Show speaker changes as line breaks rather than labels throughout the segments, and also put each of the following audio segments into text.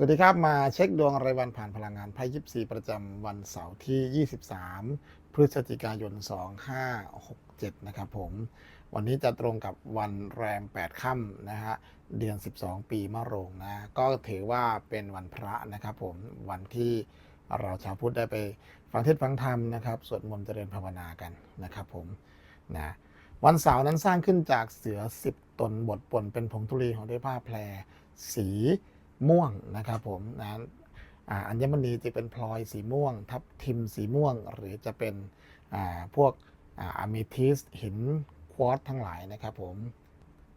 สวัสดีครับ มาเช็คดวงรายวันผ่านพลังงานไพ่ยิปซีประจำวันเสาร์ที่ 23 พฤศจิกายน 2567 นะครับผม วันนี้จะตรงกับวันแรม 8 ค่ำนะฮะ เดือน 12 ปีมะโรงนะ ก็ถือว่าเป็นวันพระนะครับผม วันที่เราชาวพุทธได้ไปฟังเทศฟังธรรมนะครับ สวดมนต์เจริญภาวนากันนะครับผม นะ วันเสาร์นั้นสร้างขึ้นจากเสือ 10 ตนบทปนเป็นผงธุลีของด้วยผ้าแพรสี ม่วงนะครับผมนะอัญมณีจะเป็นพลอยสีม่วง ทับทิมสีม่วง หรือจะเป็นพวกอะมิทิสหินควอตทั้งหลายนะครับผม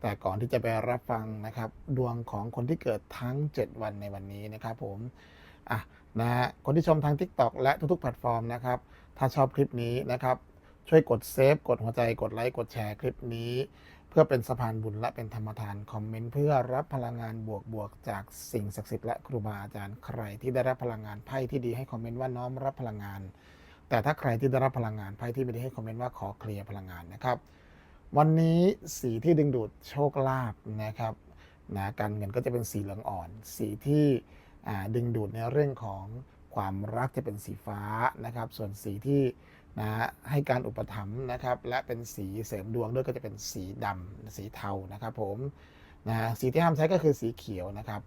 แต่ก่อนที่จะไปรับฟังนะครับ ดวงของคนที่เกิดทั้ง 7 วันในวันนี้นะครับผมอะนะฮะคนที่ชมทาง TikTok และทุกๆแพลตฟอร์มนะครับ ถ้าชอบคลิปนี้นะครับ ช่วยกดเซฟกดหัวใจกดไลค์กดแชร์คลิปนี้ เพื่อเป็นสะพานบุญและเป็นธรรมทานคอมเมนต์เพื่อรับพลังงานบวกบวกจากสิ่งศักดิ์สิทธิ์และครูบาอาจารย์ใครที่ได้รับพลังงานไพ่ที่ดีให้คอมเมนต์ว่าน้อมรับพลังงาน แต่ถ้าใครที่ได้รับพลังงานไพ่ที่ไม่ดีให้คอมเมนต์ว่าขอเคลียร์พลังงานนะครับ วันนี้สีที่ดึงดูดโชคลาภนะครับนะการเงินก็จะเป็นสีเหลืองอ่อน สีที่ดึงดูดในเรื่องของ ความรักจะเป็นสีฟ้านะครับ ส่วนสีที่นะให้การอุปถัมภ์นะครับ และเป็นสีเสริมดวงด้วยก็จะเป็นสีดำสีเทานะครับผมนะสีที่ห้ามใช้ก็คือสีเขียวนะครับ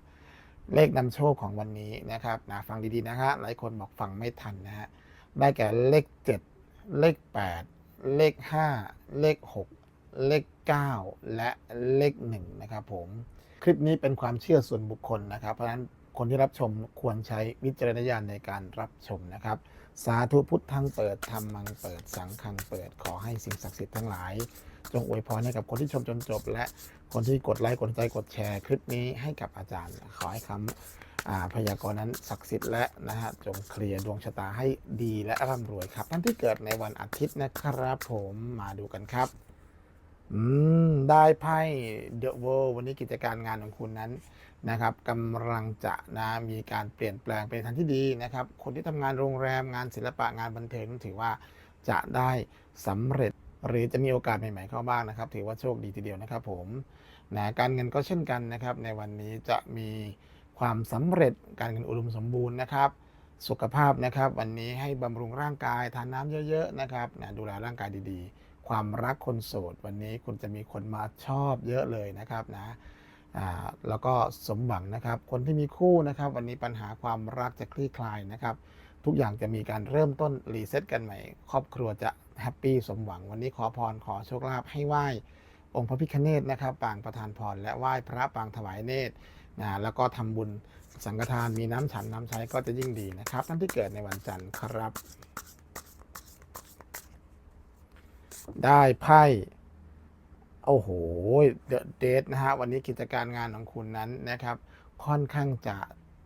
เลขนำโชคของวันนี้นะครับนะฟังดีๆนะฮะหลายคนบอกฟังไม่ทันนะฮะได้แก่เลข 7 เลข 8 เลข 5 เลข 6 เลข 9 และเลข1นะครับผมคลิปนี้เป็นความเชื่อส่วนบุคคลนะครับ เพราะฉะนั้น คนที่รับชมควรใช้วิจารณญาณในการรับชมนะครับ สาธุพุทธังเปิดธรรมังเปิดสังฆังเปิดขอให้สิ่งศักดิ์สิทธิ์ทั้งหลาย จงอวยพรให้กับคนที่ชมจนจบ และคนที่กดไลค์กดใจกดแชร์คลิปนี้ให้กับอาจารย์ ขอให้คำพยากรณ์นั้นศักดิ์สิทธิ์และนะฮะจงเคลียร์ดวงชะตาให้ดีและร่ำรวยครับท่านที่เกิดในวันอาทิตย์นะครับผมมาดูกันครับ อืม ได้ไพ่ The World วันนี้กิจการงานของคุณนั้นนะครับกำลังจะนะมีการเปลี่ยนแปลงไปในทางที่ดีนะครับ คนที่ทำงานโรงแรมงานศิลปะงานบันเทิงถือว่าจะได้สำเร็จหรือจะมีโอกาสใหม่ๆเข้าบ้างนะครับ ถือว่าโชคดีทีเดียวนะครับผมนะการเงินก็เช่นกันนะครับ ในวันนี้จะมีความสำเร็จการเงินอุดมสมบูรณ์นะครับ สุขภาพนะครับ วันนี้ให้บำรุงร่างกายทานน้ำเยอะ ๆ นะครับนะดูแลร่างกายดีๆ ความรักคนโสดวันนี้คุณจะมีคนมาชอบเยอะเลยนะครับนะแล้วก็สมหวังนะครับ คนที่มีคู่นะครับ วันนี้ปัญหาความรักจะคลี่คลายนะครับ ทุกอย่างจะมีการเริ่มต้นรีเซ็ตกันใหม่ ครอบครัวจะแฮปปี้สมหวัง วันนี้ขอพรขอโชคลาภให้ไหว้ องค์พระพิฆเนศนะครับ ปางประธานพรและไหว้พระปางถวายเนตรนะแล้วก็ทำบุญสังฆทานมีน้ำฉันน้ำใช้ก็จะยิ่งดีนะครับ ท่านที่เกิดในวันจันทร์ครับ ได้ไพ่โอ้โหเดอะเดทนะฮะวันนี้กิจการงานของคุณนั้นนะครับ ค่อนข้างจะ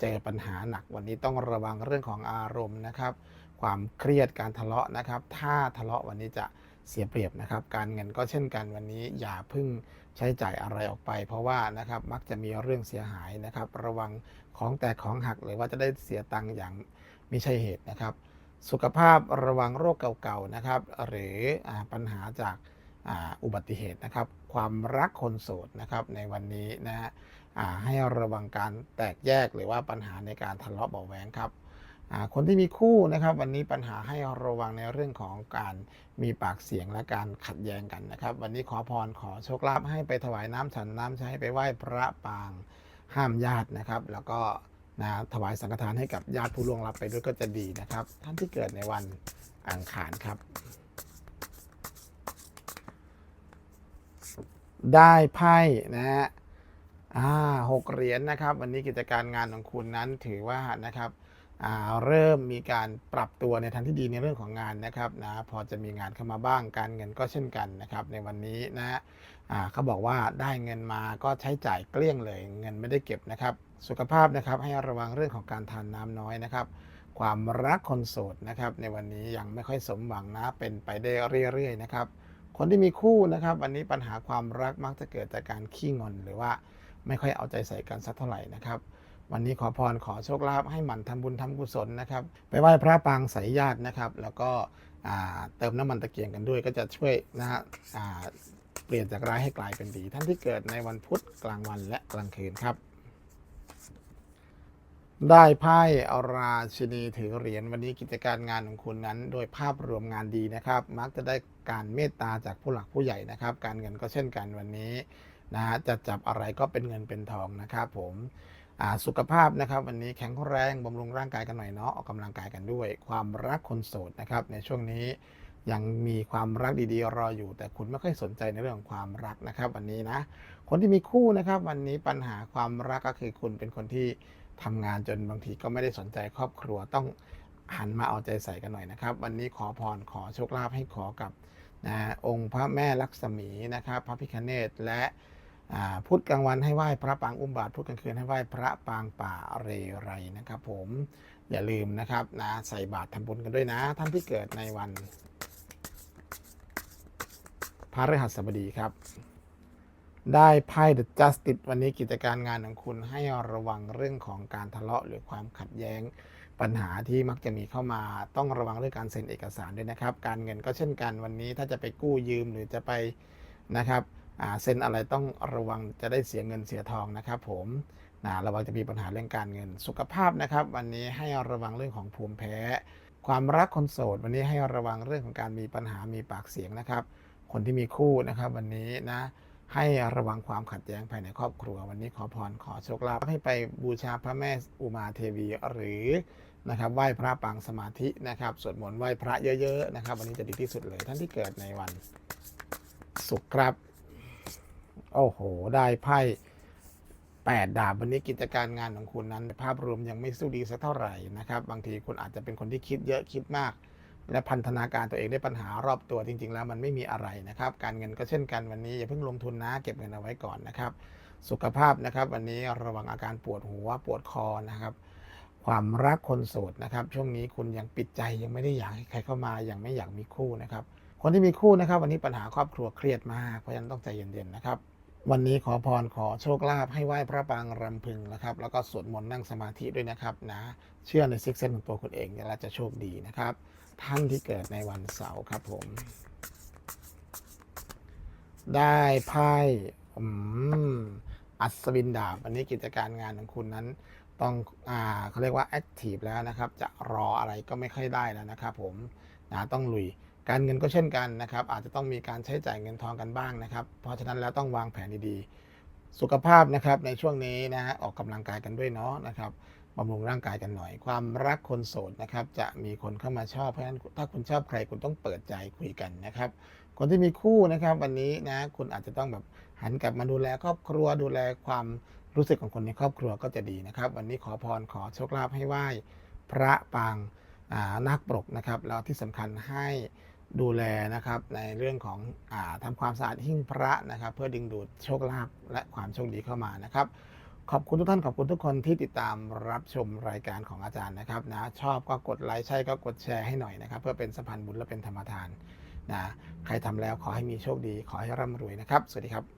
เจอปัญหาหนักวันนี้ต้องระวังเรื่องของอารมณ์นะครับ ความเครียดการทะเลาะนะครับ ถ้าทะเลาะวันนี้จะเสียเปรียบนะครับ การเงินก็เช่นกันวันนี้อย่าพึ่งใช้จ่ายอะไรออกไป เพราะว่านะครับมักจะมีเรื่องเสียหายนะครับ ระวังของแตกของหักหรือว่าจะได้เสียตังค์อย่างไม่ใช่เหตุนะครับ สุขภาพระวังโรคเก่าๆนะครับ หรืออปัญหาจากอุบัติเหตุนะครับ ความรักคนโสดนะครับในวันนี้นะฮะให้ระวังการแตกแยกหรือว่าปัญหาในการทะเลาะเบาะแวงครับคนที่มีคู่นะครับ วันนี้ปัญหาให้ระวังในเรื่องของการมีปากเสียงและการขัดแย้งกันนะครับ วันนี้ขอพรขอโชคลาภให้ไปถวายน้ำฉันน้ำใช้ไปไหว้พระปางห้ามญาตินะครับ แล้วก็ นะถวายสังฆทานให้กับญาติผู้ล่วงลับไปด้วยก็จะดีนะครับ ท่านที่เกิดในวันอังคารครับ ได้ไพ่นะฮะอ่าหกเหรียญนะครับ วันนี้กิจการงานของคุณนั้นถือว่านะครับ เริ่มมีการปรับตัวในทางที่ดีในเรื่องของงานนะครับนะพอจะมีงานเข้ามาบ้างการเงินก็เช่นกันนะครับ ในวันนี้นะเขาบอกว่าได้เงินมาก็ใช้จ่ายเกลี้ยงเลย เงินไม่ได้เก็บนะครับ สุขภาพนะครับให้ระวังเรื่องของการทานน้ำน้อยนะครับ ความรักคนโสดนะครับ ในวันนี้ยังไม่ค่อยสมหวังนะเป็นไปได้เรื่อยๆนะครับ คนที่มีคู่นะครับ วันนี้ปัญหาความรักมักจะเกิดจากการขี้งอนหรือว่าไม่ค่อยเอาใจใส่กันสักเท่าไหร่นะครับ วันนี้ขอพรขอโชคลาภให้หมั่นทำบุญทำกุศลนะครับ ไปไหว้พระปางสายญาตินะครับ แล้วก็เติมน้ำมันตะเกียงกันด้วย ก็จะช่วยนะฮะเปลี่ยนจากร้ายให้กลายเป็นดี ท่านที่เกิดในวันพุธกลางวันและกลางคืนครับ ได้ไพ่อาราชินีถือเหรียญวันนี้กิจการงานของคุณนั้น โดยภาพรวมงานดีนะครับ มักจะได้การเมตตาจากผู้หลักผู้ใหญ่นะครับ การเงินก็เช่นกันวันนี้นะฮะจะจับอะไรก็เป็นเงินเป็นทองนะครับ ผม สุขภาพนะครับ วันนี้แข็งแรงบำรุงร่างกายกันหน่อยเนาะออกกำลังกายกันด้วย ความรักคนโสดนะครับ ในช่วงนี้ยังมีความรักดีๆ รออยู่ แต่คุณไม่ค่อยสนใจในเรื่องของความรักนะครับ วันนี้นะ คนที่มีคู่นะครับ วันนี้ปัญหาความรักก็คือคุณเป็นคนที่ทำงานจนบางทีก็ไม่ได้สนใจครอบครัวต้องหันมาเอาใจใส่กันหน่อยนะครับ วันนี้ขอพรขอโชคลาภให้ขอกับนะองค์พระแม่ลักษมีนะครับ พระพิคเนตและ พุธกลางวันให้ไหว้พระปางอุ้มบาทพุธกลางคืนให้ไหว้พระปางป่าเรไรนะครับผมอย่าลืมนะครับนะใส่บาตรทำบุญกันด้วยนะ ท่านที่เกิดในวันพระฤหัสบดีครับ ได้ไพ่ The Justice วันนี้กิจการงานของคุณให้ระวังเรื่องของการทะเลาะหรือความขัดแย้งปัญหาที่มักจะมีเข้ามาต้องระวังเรื่องการเซ็นเอกสารด้วยนะครับ การเงินก็เช่นกันวันนี้ถ้าจะไปกู้ยืมหรือจะไปนะครับ เซ็นอะไรต้องระวังจะได้เสียเงินเสียทองนะครับผมนะระวังจะมีปัญหาเรื่องการเงินสุขภาพนะครับ วันนี้ให้ระวังเรื่องของภูมิแพ้ ความรักคนโสด วันนี้ให้ระวังเรื่องของการมีปัญหามีปากเสียงนะครับ คนที่มีคู่นะครับ วันนี้นะให้ระวังความขัดแย้งภายในครอบครัว วันนี้ขอพรขอโชคลาภให้ไปบูชาพระแม่อุมาเทวีหรือนะครับไหว้พระปางสมาธินะครับสวดมนต์ไหว้พระเยอะๆนะครับ วันนี้จะดีที่สุดเลยท่านที่เกิดในวันศุกร์ครับ โอ้โห ได้ไพ่แปดดาบวันนี้กิจการงานของคุณนั้น ภาพรวมยังไม่สู้ดีสักเท่าไหร่นะครับ บางทีคุณอาจจะเป็นคนที่คิดเยอะคิดมาก และพันธนาการตัวเองได้ปัญหารอบตัวจริง ๆ แล้วมันไม่มีอะไรนะครับ การเงินก็เช่นกันวันนี้อย่าเพิ่งลงทุนนะ เก็บเงินเอาไว้ก่อนนะครับ สุขภาพนะครับ วันนี้ระวังอาการปวดหัวปวดคอนะครับ ความรักคนโสดนะครับ ช่วงนี้คุณยังปิดใจยังไม่ได้อยากให้ใครเข้ามายังไม่อยากมีคู่นะครับ คนที่มีคู่นะครับ วันนี้ปัญหาครอบครัวเครียดมากเพราะฉะนั้นต้องใจเย็นๆนะครับ วันนี้ขอพรขอโชคลาภให้ไหว้พระปางรำพึงนะครับ แล้วก็สวดมนต์นั่งสมาธิด้วยนะครับนะเชื่อในซิกเซนของตัวคุณเองแล้วจะโชคดีนะครับ ท่านที่เกิดในวันเสาร์ครับผม ได้ไพ่อืมอัศวินดาบอันนี้กิจการงานของคุณนั้นต้องอ่าเขาเรียกว่าแอคทีฟแล้วนะครับ จะรออะไรก็ไม่ค่อยได้แล้วนะครับผมนะต้องลุย การเงินก็เช่นกันนะครับ อาจจะต้องมีการใช้จ่ายเงินทองกันบ้างนะครับ เพราะฉะนั้นแล้วต้องวางแผนดีๆ สุขภาพนะครับในช่วงนี้นะฮะออกกำลังกายกันด้วยเนาะนะครับบำรุงร่างกายกันหน่อย ความรักคนโสดนะครับ จะมีคนเข้ามาชอบเพราะฉะนั้นถ้าคุณชอบใครคุณต้องเปิดใจคุยกันนะครับ คนที่มีคู่นะครับวันนี้นะคุณอาจจะต้องแบบหันกลับมาดูแลครอบครัวดูแลความรู้สึกของคนในครอบครัวก็จะดีนะครับ วันนี้ขอพรขอโชคลาภให้ไหว้พระปางอ่านาคปรกนะครับแล้วที่สำคัญให้ ดูแลนะครับในเรื่องของอาทำความสะอาดหิ้งพระนะครับ เพื่อดึงดูดโชคลาภและความโชคดีเข้ามานะครับ ขอบคุณทุกท่านขอบคุณทุกคนที่ติดตามรับชมรายการของอาจารย์นะครับนะชอบก็กดไลค์ใช่ก็กดแชร์ให้หน่อยนะครับ เพื่อเป็นสะพานบุญและเป็นธรรมทานนะใครทำแล้วขอให้มีโชคดี ขอให้ร่ำรวยนะครับ สวัสดีครับ